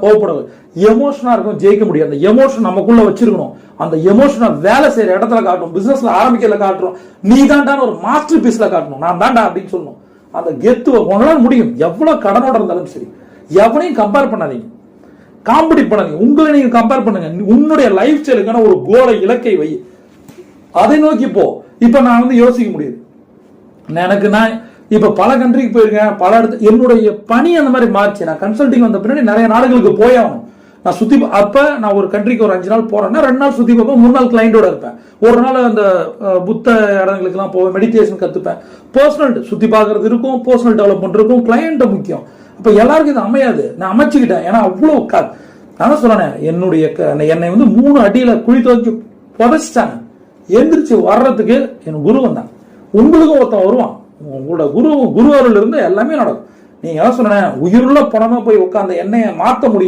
கோவப்படாது எமோஷனா இருக்கும் ஜெயிக்க முடியும் அந்த எமோஷன் நமக்குள்ள வச்சிருக்கணும். அந்த எமோஷனை வேலை செய்யற இடத்துல காட்டணும் பிசினஸ்ல ஆரம்பிக்கல காட்டுறோம். நீ தாண்டான ஒரு மாஸ்டர் பீஸ்ல காட்டணும். நான் தாண்டா அப்படின்னு சொல்லணும். அந்த கெத்து உங்களால முடியும். எவ்வளவு கடனோட இருந்தாலும் சரி. எவனையும் கம்பேர் பண்ணாதீங்க. காம்படிட் பண்ணாதீங்க. உங்களை நீங்க கம்பேர் பண்ணுங்க. உன்னுடைய லைஃப் ஸ்டைலுக்கான ஒரு கோலை இலக்கை வை. அதை நோக்கி போ. இப்ப நான் வந்து யோசிக்க முடியுது. எனக்கு நான் இப்போ பல கண்ட்ரிக்கு போயிருக்கேன். பல இடத்து என்னுடைய பணி அந்த மாதிரி மாறிச்சு. நான் கன்சல்டிங் வந்த பின்னாடி நிறைய நாடுகளுக்கு போயாகணும் நான் சுத்தி பா- நான் ஒரு கண்ட்ரிக்கு ஒரு அஞ்சு நாள் போகிறேன்னா ரெண்டு நாள் சுற்றி பார்ப்பேன் மூணு நாள் கிளைண்டோட இருப்பேன். ஒரு நாள் அந்த புத்த இடங்களுக்குலாம் போவேன் மெடிடேஷன் கற்றுப்பேன் பர்சனல் சுற்றி பார்க்கறது இருக்கும் பர்சனல் டெவலப்மெண்ட் இருக்கும் கிளைண்ட்டை முக்கியம். அப்போ எல்லாருக்கும் இது அமையாது. நான் அமைச்சுக்கிட்டேன். ஏன்னா அவ்வளோ க- நான் சொல்கிறேன் என்னுடைய என்னை வந்து மூணு அடியில் குழி துவக்கி புதைச்சிட்டாங்க. எந்திரிச்சு வர்றதுக்கு என் குரு வந்தாங்க உங்களுக்கும் ஒருத்தன் வருவான். உங்களோட குரு குரு அருள் இருந்து எல்லாமே நடக்கும். நீங்க என்ன சொன்ன உயிருள்ள பணமா போய் உட்காந்து எண்ணெயை மாத்த முடியும்.